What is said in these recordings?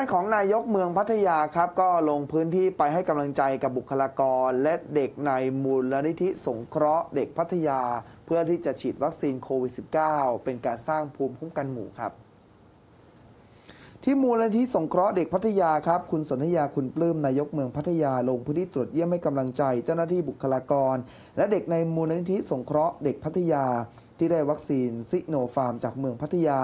างด้านของนายกเมืองพัทยาครับ ก็ลงพื้นที่ไปให้กำลังใจกับบุคลากร และเด็กในมูลนิธิสงเคราะห์เด็กพัทยา เพื่อที่จะฉีดวัคซีนโควิด -19 เป็นการสร้างภูมิคุ้มกันหมู่ครับที่มูลนิธิสงเคราะห์เด็กพัทยาครับ คุณสนธยาคุณปลื้มนายกเมืองพัทยาลงพื้นที่ตรวจเยี่ยมให้กำลังใจ เจ้าหน้าที่บุคลากร และเด็กในมูลนิธิสงเคราะห์เด็กพัทยา ที่ได้วัคซีนซิโนฟาร์มจากเมืองพัทยา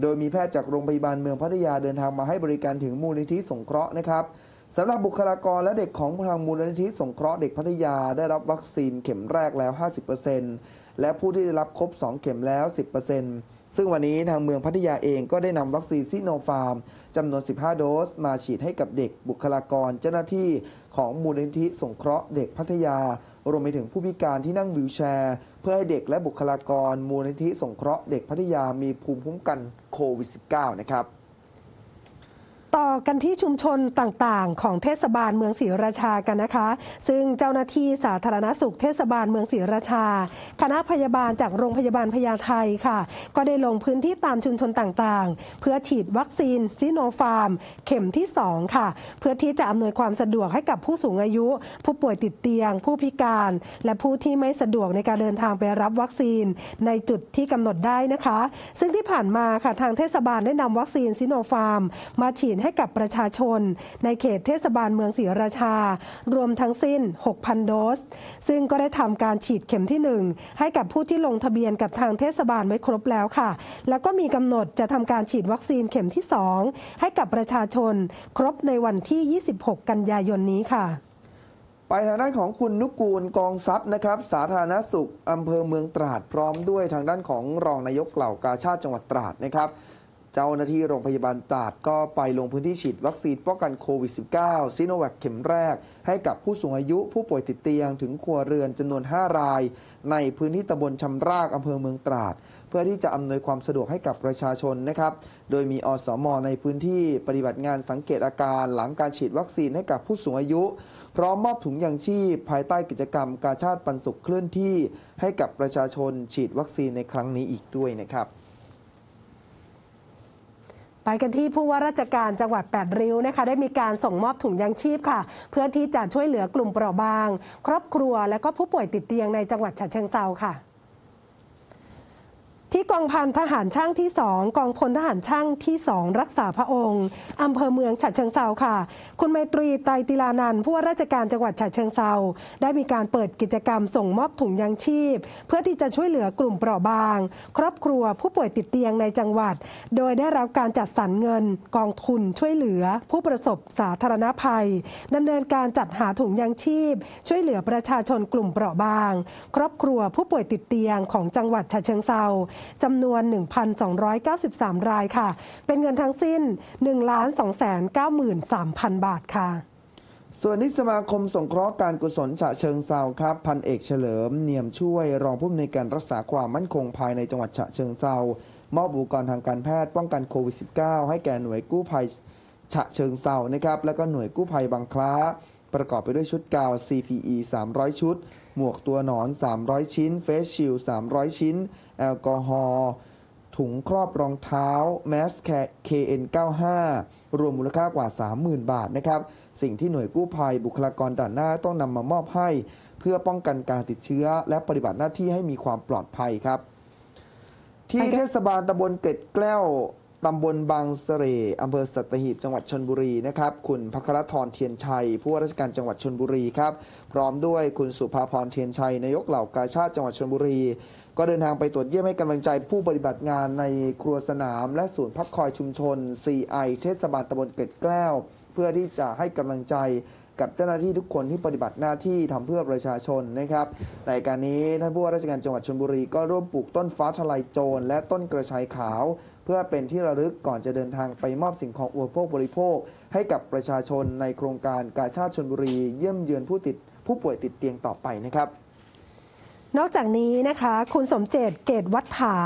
โดยมีแพทย์จากโรงพยาบาลเมืองพัทยาเดินทางมาให้บริการถึงมูลนิธิสงเคราะห์นะครับสำหรับบุคลากรและเด็กของทางมูลนิธิสงเคราะห์เด็กพัทยาได้รับวัคซีนเข็มแรกแล้ว 50%และผู้ที่ได้รับครบ 2 เข็มแล้ว 10%ซึ่งวันนี้ทางเมืองพัทยาเองก็ได้นำวัคซีนซิโนฟาร์มจำนวน 15 โดส มาฉีดให้กับเด็กบุคลากรเจ้าหน้าที่ของมูลนิธิสงเคราะห์เด็กพัทยา รวมไปถึงผู้พิการที่นั่งวิวแชร์ เพื่อให้เด็กและบุคลากร มูลนิธิสงเคราะห์เด็กพัทยามีภูมิคุ้มกันโควิด -19 นะครับ ต่อกันที่ชุมชนต่างๆ ของเทศบาลเมืองศรีราชากันนะคะ ซึ่งเจ้าหน้าที่สาธารณสุขเทศบาลเมืองศรีราชา คณะพยาบาลจากโรงพยาบาลพญาไทค่ะ ก็ได้ลงพื้นที่ตามชุมชนต่างๆ เพื่อฉีดวัคซีนซิโนฟาร์ม เข็มที่ 2 ค่ะ เพื่อที่จะอำนวยความสะดวกให้กับผู้สูงอายุ ผู้ป่วยติดเตียง ผู้พิการ และผู้ที่ไม่สะดวกในการเดินทางไปรับวัคซีน ในจุดที่กำหนดได้นะคะ ซึ่งที่ผ่านมาค่ะทางเทศบาลได้นำวัคซีนซิโนฟาร์ม มาฉีดให้กับประชาชน ในเขตเทศบาลเมืองศรีราชา รวมทั้งสิ้น 6,000 โดส ซึ่งก็ได้ทำการฉีดเข็มที่ 1 ให้กับผู้ที่ลงทะเบียนกับทางเทศบาลไว้ครบแล้วค่ะ แล้วก็มีกำหนดจะทำการฉีดวัคซีนเข็มที่ 2 ให้กับประชาชน ครบในวันที่ 26 กันยายนนี้ค่ะไปทางด้านของคุณนุกูลกองทรัพย์นะครับ สาธารณสุขอำเภอเมืองตราดพร้อมด้วยทางด้านของรองนายกเหล่ากาชาติจังหวัดตราดนะครับ เจ้าหน้าที่โรงพยาบาลตราดก็ไปลงพื้นที่ฉีดวัคซีนป้องกันโควิด -19 ซิโนแวคเข็มแรก ให้กับผู้สูงอายุผู้ป่วยติดเตียงถึงครัวเรือนจำนวน 5 ราย ในพื้นที่ตำบลชำรากอำเภอเมืองตราด เพื่อที่จะอำนวยความสะดวกให้กับประชาชนนะครับ โดยมีอสมในพื้นที่ปฏิบัติงานสังเกตอาการหลังการฉีดวัคซีนให้กับผู้สูงอายุ พร้อมมอบถุงยางชีพ ภายใต้กิจกรรมกาชาติปันสุขเคลื่อนที่ ให้กับประชาชนฉีดวัคซีนในครั้งนี้อีกด้วยนะครับ ไปกันที่ผู้ว่าราชการจังหวัดแปดริ้วนะคะได้มีการส่งมอบถุงยางชีพค่ะ เพื่อที่จะช่วยเหลือกลุ่มเปราะบาง ครอบครัวและก็ผู้ป่วยติดเตียงในจังหวัดฉะเชิงเซาค่ะ ที่กองพันทหารช่างที่2กองพลทหารช่างที่2รักษาพระองค์อำเภอเมืองฉะเชิงเซาค่ะ คุณไมตรีไตรติลานันผู้ว่าราชการจังหวัดฉะเชิงเซาได้มีการเปิดกิจกรรมส่งมอบถุงยางชีพ เพื่อที่จะช่วยเหลือกลุ่มเปราะบาง ครอบครัวผู้ป่วยติดเตียงในจังหวัด โดยได้รับการจัดสรรเงิน กองทุนช่วยเหลือ ผู้ประสบสาธารณภัยดำเนินการจัดหาถุงยางชีพ ช่วยเหลือประชาชนกลุ่มเปราะบาง ครอบครัวผู้ป่วยติดเตียงของจังหวัดฉะเชิงเซาจำนวน 1,293 รายค่ะ เป็นเงินทั้งสิ้น 1 293,000 บาทค่ะส่วนที่สมาคมสงเคราะห์การกุศลฉะเชิงเซาครับ พันเอกเฉลิม เนียมช่วย รองผู้อำนวยการรักษาความมั่นคงภายในจังหวัดฉะเชิงเซามอบอุปกรณ์ทางการแพทย์ป้องกันโควิด -19 ให้แก่หน่วยกู้ภัยฉะเชิงเซานะครับ แล้วก็หน่วยกู้ภัยบางคล้า ประกอบไปด้วยชุดกาว CPE 300 ชุด หมวกตัวหนอน 300 ชิ้น เฟสชิล300 ชิ้น แอลกอฮอล์ถุงครอบรองเท้า แมสแค KN95 รวมมูลค่ากว่า 30,000 บาทนะครับ สิ่งที่หน่วยกู้ภัยบุคลากรด่านหน้าต้องนำมามอบให้ เพื่อป้องกันการติดเชื้อ และปฏิบัติหน้าที่ให้มีความปลอดภัยครับ ที่ไปกันเทศบาลตำบลเกร็ดแกล้ว ตำบลบางเสร่อำเภอสัตหีบจังหวัดชนบุรีนะครับ คุณพัครธรเทียนชัย ผู้ว่าราชการจังหวัดชนบุรีครับ พร้อมด้วยคุณสุภาพรเทียนชัย นายกเหล่ากาชาติจังหวัดชนบุรี ก็เดินทางไปตรวจเยี่ยมให้กำลังใจผู้ปฏิบัติงานในครัวสนาม และศูนย์พักคอยชุมชน CI เทศบาลตำบลเกร็ดแก้ว เพื่อที่จะให้กำลังใจกับเจ้าหน้าที่ทุกคนที่ปฏิบัติหน้าที่ทำเพื่อประชาชนนะครับในการนี้ท่านผู้ว่าราชการจังหวัดชลบุรีก็ร่วมปลูกต้นฟ้าทลายโจรและต้นกระชายขาว เพื่อเป็นที่ระลึกก่อนจะเดินทางไปมอบสิ่งของอุปโภคบริโภค ให้กับประชาชนในโครงการกาชาติชนบุรี เยี่ยมเยือนผู้ติดผู้ป่วยติดเตียงต่อไปนะครับ นอกจากนี้นะคะ คุณสมเจตเกตวัฒถา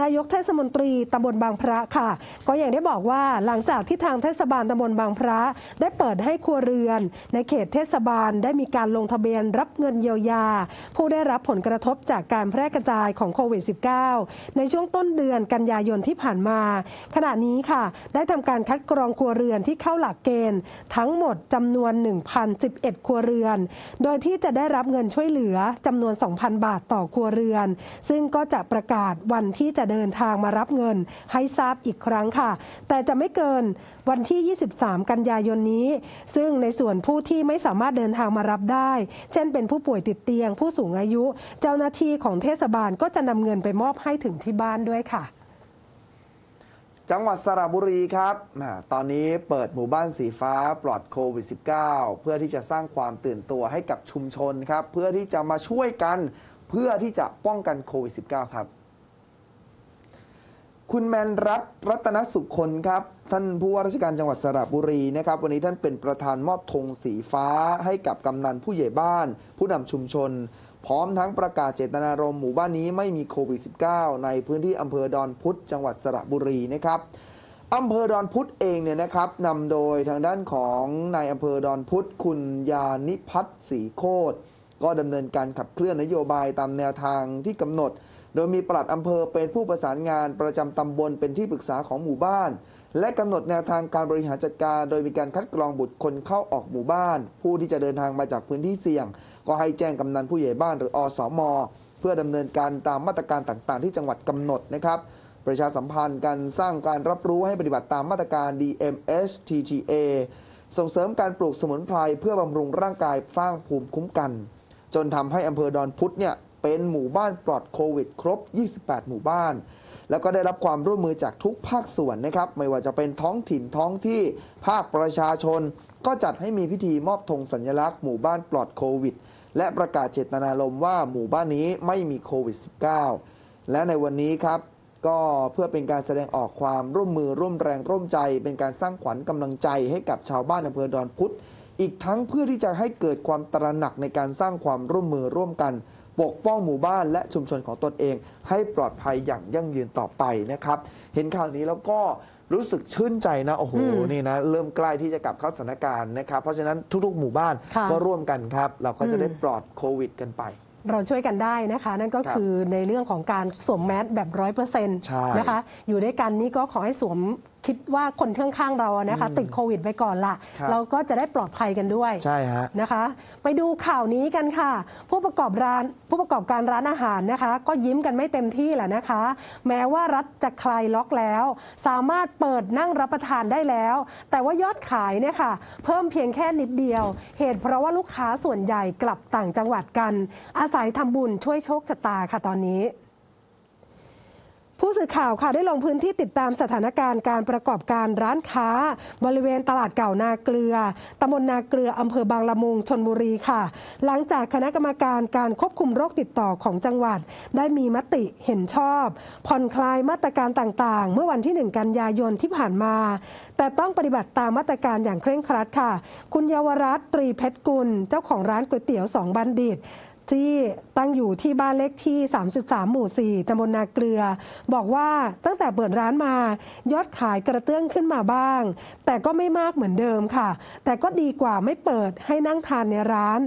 นายกเทศมนตรีตำบลบางพระค่ะ ก็อย่างได้บอกว่าหลังจากที่ทางเทศบาลตำบลบางพระ ได้เปิดให้ครัวเรือน ในเขตเทศบาลได้มีการลงทะเบียนรับเงินเยียวยา ผู้ได้รับผลกระทบจากการแพร่กระจายของโควิด -19 ในช่วงต้นเดือนกันยายนที่ผ่านมา ขณะนี้ค่ะ ได้ทำการคัดกรองครัวเรือนที่เข้าหลักเกณฑ์ ทั้งหมดจำนวน 1,011 ครัวเรือน โดยที่จะได้รับเงินช่วยเหลือจำนวน 2,000 บาทต่อครัวเรือน ซึ่งก็จะประกาศวันที่จะเดินทางมารับเงินให้ทราบอีกครั้งค่ะ แต่จะไม่เกินวันที่ 23 กันยายนนี้ ซึ่งในส่วนผู้ที่ไม่สามารถเดินทางมารับได้ เช่นเป็นผู้ป่วยติดเตียง ผู้สูงอายุ เจ้าหน้าที่ของเทศบาลก็จะนำเงินไปมอบให้ถึงที่บ้านด้วยค่ะจังหวัดสระบุรีครับ ตอนนี้เปิดหมู่บ้านสีฟ้าปลอดโควิด -19 เพื่อที่จะสร้างความตื่นตัวให้กับชุมชนครับ เพื่อที่จะมาช่วยกัน เพื่อที่จะป้องกันโควิด -19 ครับ คุณแมนรัตรัตนสุขคนครับ ท่านผู้ว่าราชการจังหวัดสระบุรีนะครับ วันนี้ท่านเป็นประธานมอบธงสีฟ้าให้กับกำนันผู้ใหญ่บ้าน ผู้นำชุมชน พร้อมทั้งประกาศเจตนารมณ์หมู่บ้านนี้ไม่มีโควิด -19 ในพื้นที่อำเภอดอนพุธจังหวัดสระบุรีนะครับอำเภอดอนพุธเองเนี่ยนะครับนำโดยทางด้านของนายอำเภอดอนพุธคุณยานิพัฒน์ศรีโคตร ก็ดำเนินการขับเคลื่อนนโยบายตามแนวทางที่กำหนด โดยมีปลัดอำเภอเป็นผู้ประสานงานประจำตำบลเป็นที่ปรึกษาของหมู่บ้าน และกำหนดแนวทางการบริหารจัดการ โดยมีการคัดกรองบุตรคนเข้าออกหมู่บ้าน ผู้ที่จะเดินทางมาจากพื้นที่เสี่ยง ก็ให้แจ้งกำนันผู้ใหญ่บ้านหรืออสมเพื่อดำเนินการตามมาตรการต่างๆ ที่จังหวัดกำหนดนะครับประชาสัมพันธ์การสร้างการรับรู้ให้ปฏิบัติตามมาตรการ DMS TTA ส่งเสริมการปลูกสมุนไพรเพื่อบำรุงร่างกายสร้างภูมิคุ้มกัน จนทำให้อำเภอดอนพุธเนี่ยเป็นหมู่บ้านปลอดโควิด ครบ 28 หมู่บ้าน แล้วก็ได้รับความร่วมมือจากทุกภาคส่วนนะครับ ไม่ว่าจะเป็นท้องถิ่นท้องที่ภาคประชาชน ก็จัดให้มีพิธีมอบธงสัญลักษณ์หมู่บ้านปลอดโควิด และประกาศเจตนารมณ์ว่าหมู่บ้านนี้ไม่มีโควิด -19 และในวันนี้ครับก็เพื่อเป็นการแสดงออกความร่วมมือร่วมแรงร่วมใจ เป็นการสร้างขวัญกำลังใจให้กับชาวบ้านอำเภอดอนพุธ อีกทั้งเพื่อที่จะให้เกิดความตระหนักในการสร้างความร่วมมือร่วมกัน ปกป้องหมู่บ้านและชุมชนของตนเอง ให้ปลอดภัยอย่างยั่งยืนต่อไปนะครับ เห็นข่าวนี้แล้วก็รู้สึกชื่นใจนะ โอ้โหอืมนี่นะ เริ่มใกล้ที่จะกลับเข้าสถานการณ์นะครับ เพราะฉะนั้นทุกๆ หมู่บ้านค่ะก็ร่วมกันครับ เราก็จะได้อืมปลอดโควิดกันไปเราช่วยกันได้นะคะ นั่นก็ครับคือในเรื่องของการสวมแมสแบบร้อยเปอร์เซ็นต์ใช่นะคะ อยู่ด้วยกันนี่ก็ขอให้สวม คิดว่าคนข้างๆเราอะนะคะอืมติดโควิดไปก่อนละครับเราก็จะได้ปลอดภัยกันด้วยใช่ฮะนะคะ ไปดูข่าวนี้กันค่ะ ผู้ประกอบร้านผู้ประกอบการร้านอาหารนะคะ ก็ยิ้มกันไม่เต็มที่แหละนะคะ แม้ว่ารัฐจะคลายล็อกแล้ว สามารถเปิดนั่งรับประทานได้แล้ว แต่ว่ายอดขายเนี่ยค่ะ เพิ่มเพียงแค่นิดเดียว เหตุเพราะว่าลูกค้าส่วนใหญ่กลับต่างจังหวัดกัน อาศัยทำบุญช่วยโชคชะตาค่ะตอนนี้ ผู้สื่อข่าวค่ะได้ลงพื้นที่ติดตามสถานการณ์การประกอบการร้านค้า บริเวณตลาดเก่านาเกลือตำบลนาเกลืออำเภอบางละมุงชนบุรีค่ะ หลังจากคณะกรรมการการควบคุมโรคติดต่อของจังหวัด ได้มีมติเห็นชอบ ผ่อนคลายมาตรการต่างๆ เมื่อวันที่ 1 กันยายนที่ผ่านมา แต่ต้องปฏิบัติตามมาตรการอย่างเคร่งครัดค่ะ คุณเยาวรัตน์ตรีเพชรกุล เจ้าของร้านก๋วยเตี๋ยวสองบัณฑิต ที่ตั้งอยู่ที่บ้านเลขที่ 33 หมู่ 4ตำบลนาเกลือ บอกว่าตั้งแต่เปิดร้านมายอดขายกระเตื้องขึ้นมาบ้าง แต่ก็ไม่มากเหมือนเดิมค่ะ แต่ก็ดีกว่าไม่เปิดให้นั่งทานในร้าน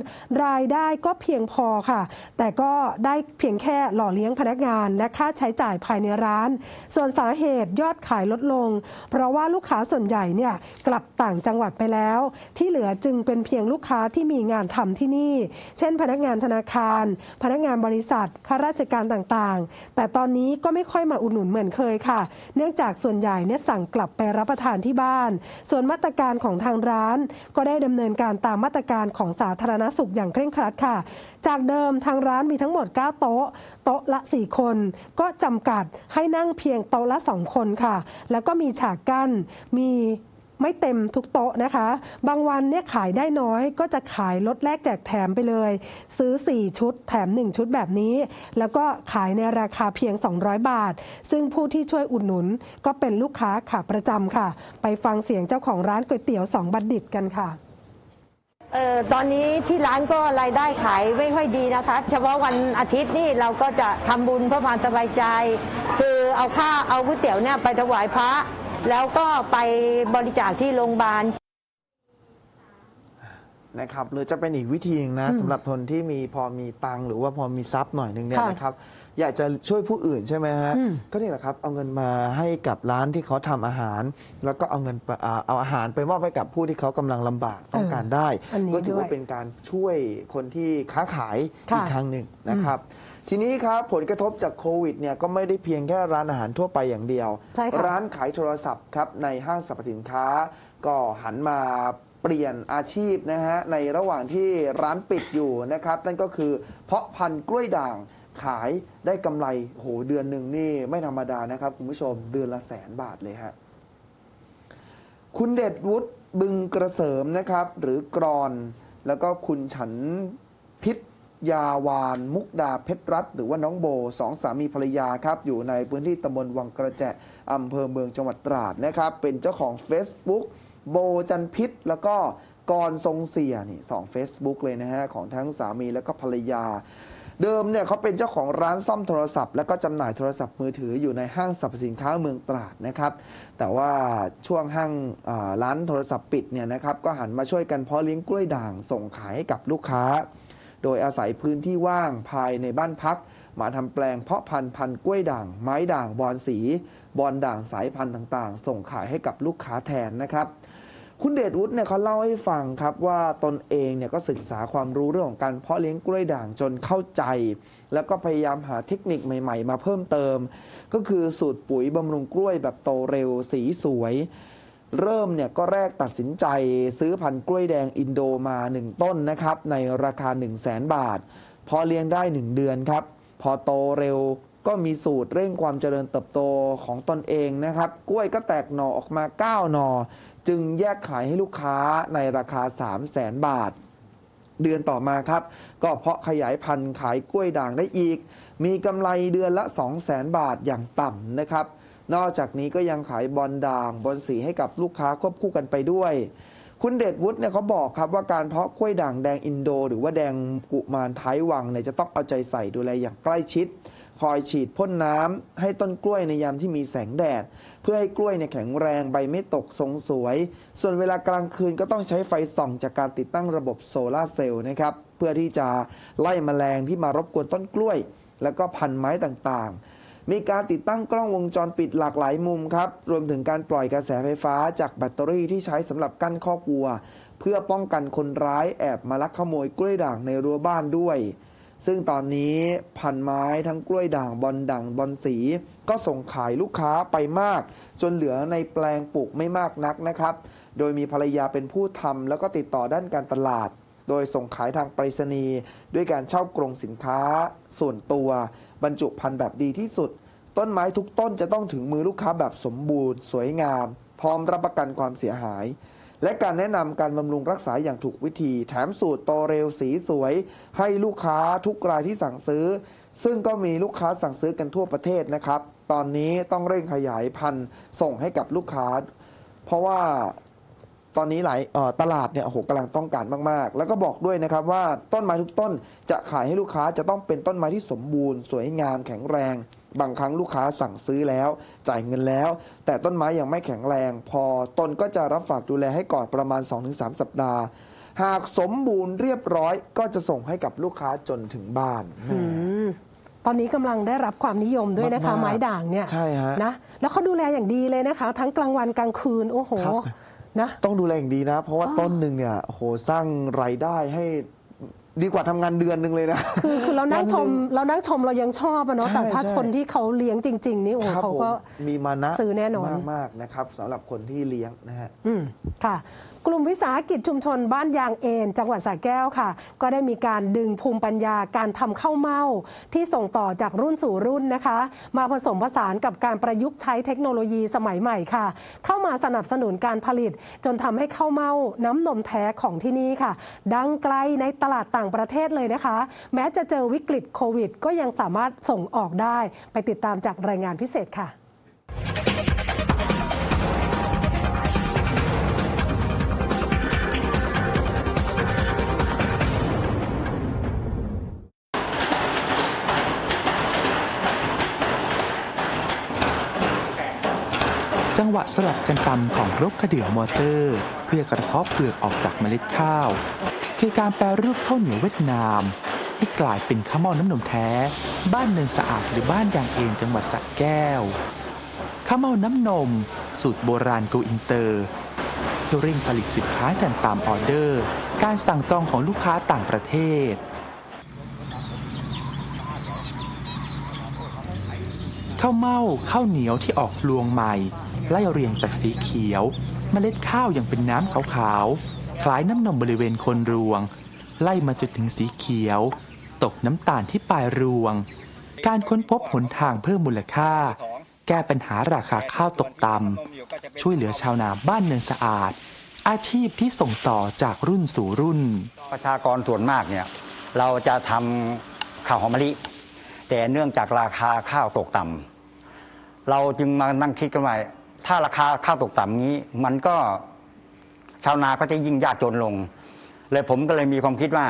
รายได้ก็เพียงพอค่ะ แต่ก็ได้เพียงแค่หล่อเลี้ยงพนักงาน และค่าใช้จ่ายภายในร้าน ส่วนสาเหตุยอดขายลดลง เพราะว่าลูกค้าส่วนใหญ่เนี่ยกลับต่างจังหวัดไปแล้ว ที่เหลือจึงเป็นเพียงลูกค้าที่มีงานทำที่นี่ เช่น พนักงานธนาคารพนักงานบริษัทข้าราชการต่างๆ แต่ตอนนี้ก็ไม่ค่อยมาอุดหนุนเหมือนเคยค่ะ เนื่องจากส่วนใหญ่เนี่ยสั่งกลับไปรับประทานที่บ้าน ส่วนมาตรการของทางร้าน ก็ได้ดำเนินการตามมาตรการของสาธารณสุขอย่างเคร่งครัดค่ะ จากเดิมทางร้านมีทั้งหมด 9 โต๊ะ โต๊ะละ 4 คน ก็จำกัดให้นั่งเพียงโต๊ะละ 2 คนค่ะ แล้วก็มีฉากกั้นมี ไม่เต็มทุกโต๊ะนะคะ บางวันเนี่ยขายได้น้อยก็จะขายลดแลกแจกแถมไปเลย ซื้อ 4 ชุดแถม 1 ชุดแบบนี้ แล้วก็ขายในราคาเพียง 200 บาท ซึ่งผู้ที่ช่วยอุดหนุน ก็เป็นลูกค้าขาประจำค่ะ ไปฟังเสียงเจ้าของร้านก๋วยเตี๋ยวสองบัณฑิตกันค่ะเออตอนนี้ที่ร้านก็รายได้ขายไม่ค่อยดีนะคะ เฉพาะวันอาทิตย์นี่เราก็จะทำบุญเพื่อความสบายใจ คือเอาข้าวเอาก๋วยเตี๋ยวเนี่ยไปถวายพระ แล้วก็ไปบริจาคที่โรงพยาบาล นะครับหรือจะเป็นอีกวิธีหนึงนะอืมสำหรับคนที่มีพอมีตังค์หรือว่าพอมีทรัพย์หน่อยหนึงเนี่ยค่ะนะครับ อยากจะช่วยผู้อื่นใช่ไหมฮะ อืมก็นี่แหละครับ เอาเงินมาให้กับร้านที่เขาทำอาหาร แล้วก็เอาเงินไปอ่าเอาอาหารไปมอบให้กับผู้ที่เขากำลังลำบากต้องการได้ อันนี้ก็ถือด้วว่ายเป็นการช่วยคนที่ค้าขายค่ะ อีกทางหนึ่งนะครับ ทีนี้ครับผลกระทบจากโควิดเนี่ยก็ไม่ได้เพียงแค่ร้านอาหารทั่วไปอย่างเดียว ใช่ค่ะ ร้านขายโทรศัพท์ครับในห้างสรรพสินค้า ก็หันมาเปลี่ยนอาชีพนะฮะในระหว่างที่ร้านปิดอยู่นะครับ นั่นก็คือเพาะพันธุ์กล้วยด่างขายได้กำไรโหเดือนหนึ่งนี่ไม่ธรรมดานะครับคุณผู้ชมเดือนละแสนบาทเลยฮะ คุณเดชวุฒิบึงกระเสริมนะครับ หรือกรอน แล้วก็คุณฉันพิษ ยาวานมุกดาเพชรรัตหรือว่าน้องโบสองสามีภรรยาครับอยู่ในพื้นที่ตำบลวังกระแจอำเภอเมืองจังหวัดตราดนะครับเป็นเจ้าของ Facebook โบจันพิษแล้วก็กรทรงเสียนี่สอง Facebook เลยนะฮะของทั้งสามีแล้วก็ภรรยา เดิมเนี่ยเขาเป็นเจ้าของร้านซ่อมโทรศัพท์ แล้วก็จำหน่ายโทรศัพท์มือถืออยู่ในห้างสรรพสินค้าเมืองตราดนะครับ แต่ว่าช่วงห้างร้านโทรศัพท์ปิดเนี่ยนะครับก็หันมาช่วยกันเพาะเลี้ยงกล้วยด่างส่งขายให้กับลูกค้า โดยอาศัยพื้นที่ว่างภายในบ้านพัก มาทำแปลงเพาะพันธุ์พันธุ์กล้วยด่าง ไม้ด่างบอนสี บอนด่างสายพันธุ์ต่างๆ ส่งขายให้กับลูกค้าแทนนะครับคุณเดชวุฒิเนี่ยเขาเล่าให้ฟังครับว่าตนเองเนี่ยก็ศึกษาความรู้เรื่องของการเพาะเลี้ยงกล้วยด่างจนเข้าใจ แล้วก็พยายามหาเทคนิคใหม่ ๆ มาเพิ่มเติม ก็คือสูตรปุ๋ยบำรุงกล้วยแบบโตเร็วสีสวย เริ่มเนี่ยก็แรกตัดสินใจซื้อพันธุ์กล้วยแดงอินโดมา 1 ต้นนะครับ ในราคา 1 0 0 0 0แบาท พอเลี้ยงได้ 1 เดือนครับ พอโตเร็วก็มีสูตรเร่งความเจริญเติบโตของตนเองนะครับ กล้วยก็แตกหน่อออกมา 9 หน่อ จึงแยกขายให้ลูกค้าในราคา 3 0 0แสนบาท เดือนต่อมาครับ ก็เพาะขยายพันธุ์ขายกล้วยด่างได้อีก มีกำไรเดือนละ 2 0 0แสนบาทอย่างต่ำนะครับ นอกจากนี้ก็ยังขายบอลด่างบอลสีให้กับลูกค้าควบคู่กันไปด้วย คุณเดชวุฒิเนี่ยเขาบอกครับว่าการเพาะกล้วยด่างแดงอินโด หรือว่าแดงกุมารท้ายวังเนี่ยจะต้องเอาใจใส่ดูแลอย่างใกล้ชิด คอยฉีดพ่นน้ำให้ต้นกล้วยในยามที่มีแสงแดด เพื่อให้กล้วยเนี่ยแข็งแรงใบไม่ตกทรงสวย ส่วนเวลากลางคืนก็ต้องใช้ไฟส่องจากการติดตั้งระบบโซลาเซลล์นะครับเพื่อที่จะไล่แมลงที่มารบกวนต้นกล้วย แล้วก็พันไม้ต่างๆ มีการติดตั้งกล้องวงจรปิดหลากหลายมุมครับ รวมถึงการปล่อยกระแสไฟฟ้าจากแบตเตอรี่ที่ใช้สำหรับกั้นคอกวัว เพื่อป้องกันคนร้ายแอบมาลักขโมยกล้วยด่างในรั้วบ้านด้วย ซึ่งตอนนี้พันไม้ทั้งกล้วยด่างบอลด่างบอลสี ก็ส่งขายลูกค้าไปมาก จนเหลือในแปลงปลูกไม่มากนักนะครับ โดยมีภรรยาเป็นผู้ทำแล้วก็ติดต่อด้านการตลาด โดยส่งขายทางไปรษณีย์ด้วยการเช่ากรงสินค้าส่วนตัว บรรจุภัณฑ์แบบดีที่สุด ต้นไม้ทุกต้นจะต้องถึงมือลูกค้าแบบสมบูรณ์ สวยงาม พร้อมรับประกันความเสียหาย และการแนะนำการบำรุงรักษาอย่างถูกวิธี แถมสูตรโตเร็วสีสวย ให้ลูกค้าทุกรายที่สั่งซื้อ ซึ่งก็มีลูกค้าสั่งซื้อกันทั่วประเทศนะครับ ตอนนี้ต้องเร่งขยายพันธุ์ส่งให้กับลูกค้า เพราะว่า ตอนนี้หลายเอ่อตลาดเนี่ยโอ้โหกำลังต้องการมากๆ แล้วก็บอกด้วยนะครับว่าต้นไม้ทุกต้นจะขายให้ลูกค้าจะต้องเป็นต้นไม้ที่สมบูรณ์ สวยงามแข็งแรง บางครั้งลูกค้าสั่งซื้อแล้ว จ่ายเงินแล้ว แต่ต้นไม้ยังไม่แข็งแรง พอตนก็จะรับฝากดูแลให้ก่อนประมาณ 2-3 สัปดาห์หากสมบูรณ์เรียบร้อยก็จะส่งให้กับลูกค้าจนถึงบ้านอืมตอนนี้กำลังได้รับความนิยมด้วยนะคะมากๆไม้ด่างเนี่ยใช่ฮะนะแล้วเขาดูแลอย่างดีเลยนะคะ ทั้งกลางวันกลางคืนโอ้โหครับ นะ ต้องดูแลอย่างดีนะ เพราะว่าอ๋อต้นหนึ่งเนี่ยโอ้โหสร้างรายได้ให้ดีกว่าทำงานเดือนหนึ่งเลยนะ คือคือเรานั่งชมวันหนึ่งเรานั่งชมเรายังชอบอะเนาะใช่แต่ถ้าใช่ คนที่เขาเลี้ยงจริง ๆ นี่โอ้โหครับเขาผมก็ มีมานะซื้อแน่นอน มากมากๆนะครับสำหรับคนที่เลี้ยงนะฮะ อืมค่ะ กลุ่มวิสาหกิจชุมชนบ้านยางเอนจังหวัดสระแก้วค่ะ ก็ได้มีการดึงภูมิปัญญาการทำข้าวเม่าที่ส่งต่อจากรุ่นสู่รุ่นนะคะ มาผสมผสานกับการประยุกต์ใช้เทคโนโลยีสมัยใหม่ค่ะ เข้ามาสนับสนุนการผลิต จนทำให้ข้าวเม่าน้ำนมแท้ของที่นี่ค่ะ ดังไกลในตลาดต่างประเทศเลยนะคะ แม้จะเจอวิกฤตโควิด ก็ยังสามารถส่งออกได้ ไปติดตามจากรายงานพิเศษค่ะะสลับกันตำของรกกระเดื่องมอเตอร์ เพื่อกระเทาะเปลือกออกจากเมล็ดข้าว คือการแปรรูปข้าวเหนียวเวียดนาม ให้กลายเป็นข้าวเม่าน้ำนมแท้ บ้านเนินสะอาดหรือบ้านยางเองจังหวัดสระแก้วข้าวเม่าน้ำนม สูตรโบราณโกอินเตอร์ที่เร่งผลิตสินค้ากันตามออเดอร์ การสั่งจองของลูกค้าต่างประเทศข้าวเม่าข้าวเหนียวที่ออกลวงใหม่ ไล่เรียงจากสีเขียวเมล็ดข้าวอยังเป็นน้ำขาวๆ คล้ายน้ำนมบริเวณคนรวง ไล่มาจนถึงสีเขียว ตกน้ำตาลที่ปลายรวง การค้นพบหนทางเพิ่มมูลค่า แก้ปัญหาราคาข้าวตกต่ำช่วยเหลือชาวนาบ้านเนินสะอาด อาชีพที่ส่งต่อจากรุ่นสู่รุ่น ประชากรส่วนมากเนี่ยเราจะทำข้าวหอมมะลิแต่เนื่องจากราคาข้าวตกต่ำเราจึงมานั่งคิดกันว่า ถ้าราคาข้าวตกต่ำนี้ มันก็ชาวนาก็จะยิ่งยากจนลง เลยผมก็เลยมีความคิดว่า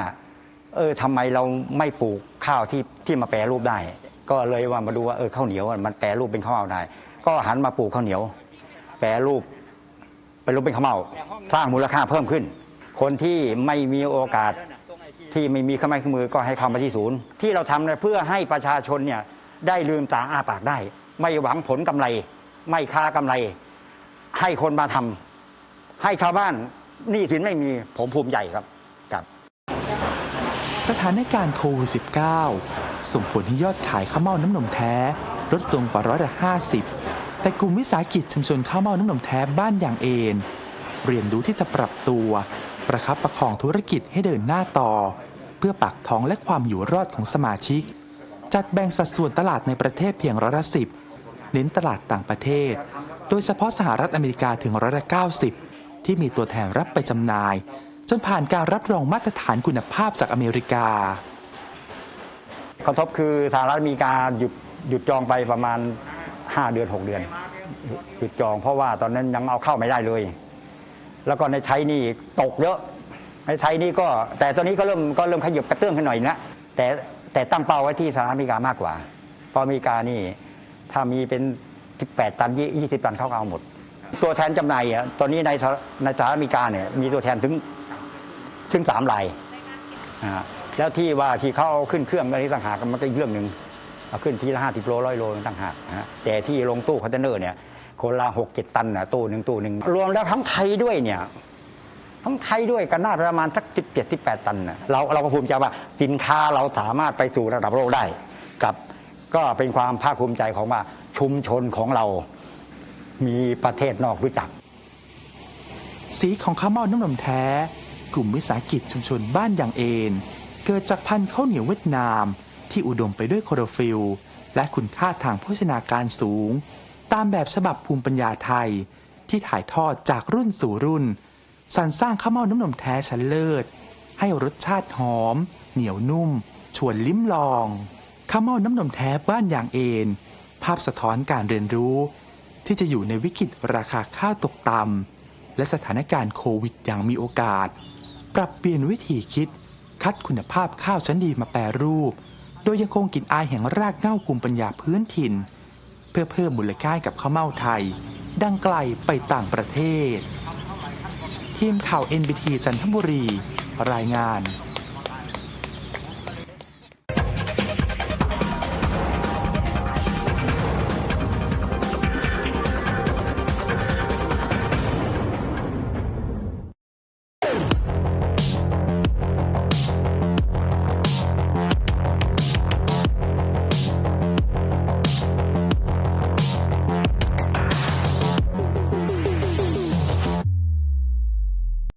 เออทำไมเราไม่ปลูกข้าวที่ที่มาแปรรูปได้ ก็เลยว่ามาดูว่าเออข้าวเหนียวมันแปรรูปเป็นข้าวได้ ก็หันมาปลูกข้าวเหนียว แปรรูปเป็นรูปเป็นข้าวเมาสร้างมูลค่าเพิ่มขึ้น คนที่ไม่มีโอกาสที่ไม่มีเครื่องไม้เครื่องมือก็ให้เข้ามาที่ศูนย์ ที่เราทำเนี่ยเพื่อให้ประชาชนเนี่ยได้ลืมตาอ้าปากได้ ไม่หวังผลกำไร ไม่ค้ากำไร ให้คนมาทำให้ชาวบ้านหนี้สินไม่มีผมภูมิใจครับครับ สถานการณ์โควิด -19 ส่งผลให้ยอดขายข้าวเม่าน้ำนมแท้ ลดลงกว่าร้อยละห้าสิบแต่กลุ่มวิสาหกิจชุมชนข้าวเม่าน้ำนมแท้บ้านอย่างเอนเรียนรู้ที่จะปรับตัว ประคับประคองธุรกิจให้เดินหน้าต่อ เพื่อปากท้องและความอยู่รอดของสมาชิก จัดแบ่งสัดส่วนตลาดในประเทศเพียงร้อยละสิบ เน้นตลาดต่างประเทศ โดยเฉพาะสหรัฐอเมริกาถึงร้อยละเก้าสิบที่มีตัวแทนรับไปจำหน่าย จนผ่านการรับรองมาตรฐานคุณภาพจากอเมริกากระทบคือสหรัฐอเมริกาหยุดหยุดจองไปประมาณ 5 เดือน 6 เดือน หยุดจองเพราะว่าตอนนั้นยังเอาเข้าไม่ได้เลย แล้วก็ในไทยนี่ตกเยอะในไทยนี่ก็แต่ตอนนี้ก็เริ่มก็เริ่มขยับกระเตื้องขึ้นหน่อยนะแต่แต่ตั้งเป้าไว้ที่สหรัฐอเมริกามากกว่าเพราะอเมริกานี่ ถ้ามีเป็น18ตัน20 ตันเข้าก็เอาหมด ตัวแทนจำหน่ายอะตอนนี้ในสหในสหรัฐอเมริกาเนี่ยมีตัวแทนถึงถึงสามรายอ่าแล้วที่ว่าที่เขาเอาขึ้นเครื่องอะไรต่างหากมันก็อีกเรื่องหนึ่งเอาขึ้นทีละห้าสิบโลร้อยโลต่างหากนะฮะแต่ที่ลงตู้คอนเทนเนอร์เนี่ยคนละหกเจ็ดตันนะตู้หนึ่งตู้หนึ่งรวมแล้วทั้งไทยด้วยเนี่ยทั้งไทยด้วยกันน่าประมาณสักสิบเจ็ดสิบแปดตันนะเราเราก็ภูมิใจว่าสินค้าเราสามารถไปสู่ระดับโลกได้ กับ ก็เป็นความภาคภูมิใจของว่าชุมชนของเรา มีประเทศนอกรู้จัก สีของข้าวเม่าน้ำนมแท้ กลุ่มวิสาหกิจชุมชนบ้านอย่างเอนเกิดจากพันธุ์ข้าวเหนียวเวียดนาม ที่อุดมไปด้วยโคโรฟิลลและคุณค่าทางโภชนาการสูง ตามแบบฉบับภูมิปัญญาไทย ที่ถ่ายทอดจากรุ่นสู่รุ่น สรรสร้างข้าวเม่าน้ำนมแท้ชั้นเลิศ ให้รสชาติหอม เหนียวนุ่ม ชวนลิ้มลอง ข้าวเม่าน้ำนมแท้บ้านอย่างเอนภาพสะท้อนการเรียนรู้ ที่จะอยู่ในวิกฤตราคาข้าวตกต่ำและสถานการณ์โควิดอย่างมีโอกาส ปรับเปลี่ยนวิธีคิด คัดคุณภาพข้าวชั้นดีมาแปรรูป โดยยังคงกลิ่นอายแห่งรากเหง้าภูมิปัญญาพื้นถิ่น เพื่อเพิ่มมูลค่ากับข้าวเม่าไทย ดังไกลไปต่างประเทศ ทีมข่าว NBT จันทบุรี รายงาน